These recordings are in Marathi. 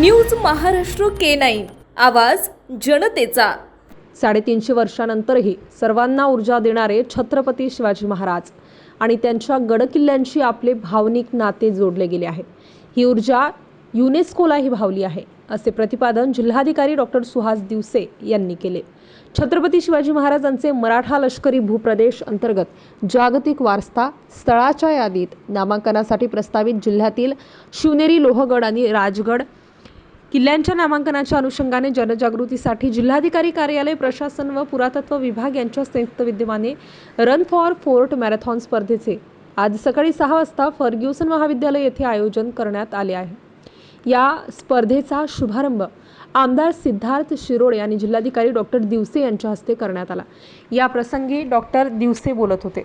News Maharashtra K nine. आवाज जनतेचा. साडेतीनशे वर्षानंतरही सर्वांना ऊर्जा देणारे छत्रपती शिवाजी महाराज आणि त्यांच्या गडकिल्ल्यांशी आपले भावनिक नाते जोडले गेले आहे. ही ऊर्जा युनेस्कोलाही भावली आहे असे प्रतिपादन जिल्हाधिकारी डॉक्टर सुहास दिवसे यांनी केले. छत्रपती शिवाजी महाराजांचे मराठा लष्करी भूप्रदेश अंतर्गत जागतिक वारसा स्थळाच्या यादीत नामांकनासाठी प्रस्तावित जिल्ह्यातील शिवनेरी लोहगड आणि राजगड किल्ल्यांच्या नामांकनाच्या अनुषंगाने जनजागृतीसाठी जिल्हाधिकारी कार्यालय प्रशासन व पुरातत्व विभाग यांच्या संयुक्त विद्यमाने रन फॉर फोर्ट मॅरेथॉन स्पर्धेचे आज सकाळी सहा वाजता फर्ग्युसन महाविद्यालय येथे आयोजन करण्यात आले आहे. या स्पर्धेचा शुभारंभ आमदार सिद्धार्थ शिरोडे आणि जिल्हाधिकारी डॉक्टर दिवसे यांच्या हस्ते करण्यात आला. या प्रसंगी डॉक्टर दिवसे बोलत होते.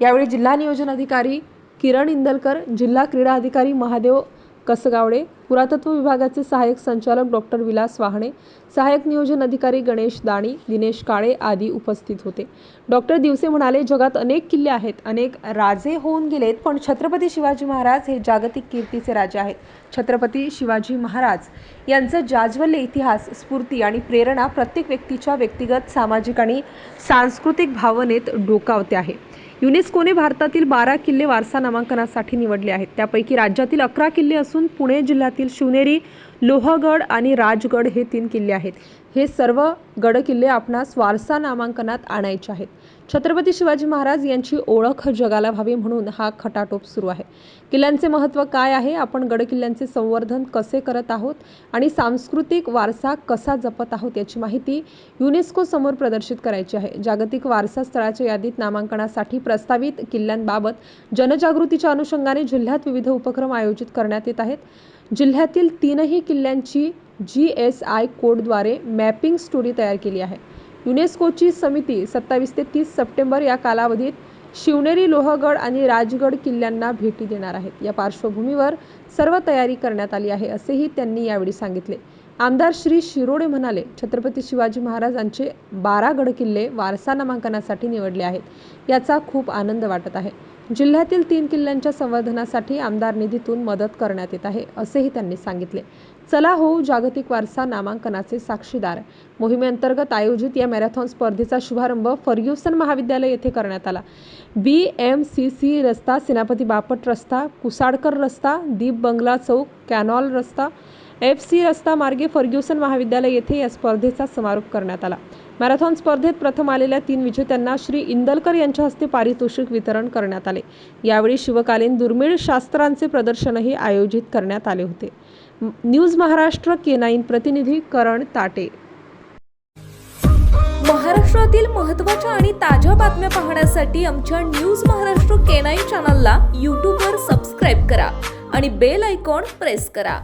यावेळी जिल्हा नियोजन अधिकारी किरण इंदलकर जिल्हा क्रीडा अधिकारी महादेव कसगावडे पुरातत्व विभागाचे सहाय्यक संचालक डॉक्टर विलास वाहणे सहाय्यक नियोजन अधिकारी गणेश दाणी दिनेश काळे आदी उपस्थित होते. डॉक्टर दिवसे म्हणाले जगात अनेक किल्ले आहेत अनेक राजे होऊन गेलेत पण छत्रपती शिवाजी महाराज हे जागतिक कीर्तीचे राजे आहेत. छत्रपती शिवाजी महाराज यांचं जाज्वल्य इतिहास स्फूर्ती आणि प्रेरणा प्रत्येक व्यक्तीच्या व्यक्तिगत सामाजिक आणि सांस्कृतिक भावनेत डोकावते आहे. युनेस्कोने भारतातील बारा किल्ले वारसा नामांकनासाठी निवडले आहेत. त्यापैकी राज्यातील अकरा किल्ले असून पुणे जिल्ह्यातील शिवनेरी लोहगड आणि राजगड हे तीन किल्ले आहेत. हे सर्व गड किल्ले आपणास वारसा नामांकनात आणायचे आहेत. छत्रपती शिवाजी महाराज यांची ओळख जगाला व्हावी म्हणून हा खटाटोप सुरू आहे. किल्ल्यांचे महत्त्व काय आहे? आपण गडकिल्ल्यांचे संवर्धन कसे करत आहोत? आणि सांस्कृतिक वारसा कसा जपत आहोत याची माहिती युनेस्को समोर प्रदर्शित करायची आहे. जागतिक वारसा स्थळाच्या यादीत नामांकनासाठी प्रस्तावित किल्ल्यांबाबत जनजागृतीच्या अनुषंगाने जिल्ह्यात विविध उपक्रम आयोजित करण्यात येत आहेत. जिल्ह्यातील तीनही किल्ल्यांची जी एस आय कोडद्वारे मॅपिंग स्टोरी तयार केली आहे. युनेस्कोची समिती सत्तावीस ते तीस सप्टेंबर या कालावधीत शिवनेरी लोहगड आणि राजगड किल्ल्यांना भेटी देणार आहेत. या पार्श्वभूमीवर सर्व तयारी करण्यात आली आहे असेही त्यांनी यावेळी सांगितले. आमदार श्री शिरोडे म्हणाले छत्रपती शिवाजी महाराजांचे बारा गड किल्ले वारसा नामांकनासाठी निवडले आहेत. याचा खूप आनंद वाटत आहे. जिल्ह्यातील तीन किल्ल्यांच्या संवर्धनासाठी आमदार निधीतून मदत करण्यात येत आहे असेही त्यांनी सांगितले. चला हो जागतिक वारसा नामांकनाचे साक्षीदार. मोहिमेअंतर्गत आयोजित या मॅरेथॉन स्पर्धेचा शुभारंभ फर्ग्युसन महाविद्यालय येथे करण्यात आला. बी एम सी सी रस्ता सेनापती बापट रस्ता कुसाडकर रस्ता दीप बंगला चौक कॅनॉल रस्ता एफ सी रस्ता मार्गे फर्ग्युसन महाविद्यालय येथे या स्पर्धेचा समारोप करण्यात आला. मॅरेथॉन स्पर्धेत प्रथम आलेल्या तीन विजेत्यांना श्री इंदलकर यांच्या हस्ते पारितोषिक वितरण करण्यात आले. यावेळी शिवकालीन दुर्मिळ शास्त्रांचे प्रदर्शनही आयोजित करण्यात आले होते. न्यूज महाराष्ट्र के नाईन प्रतिनिधी करण ताटे. महाराष्ट्रातील महत्त्वाच्या आणि ताज्या बातम्या पाहण्यासाठी आमच्या न्यूज महाराष्ट्र के नाईन चॅनलला यूट्यूबवर सबस्क्राईब करा आणि बेल आयकॉन प्रेस करा.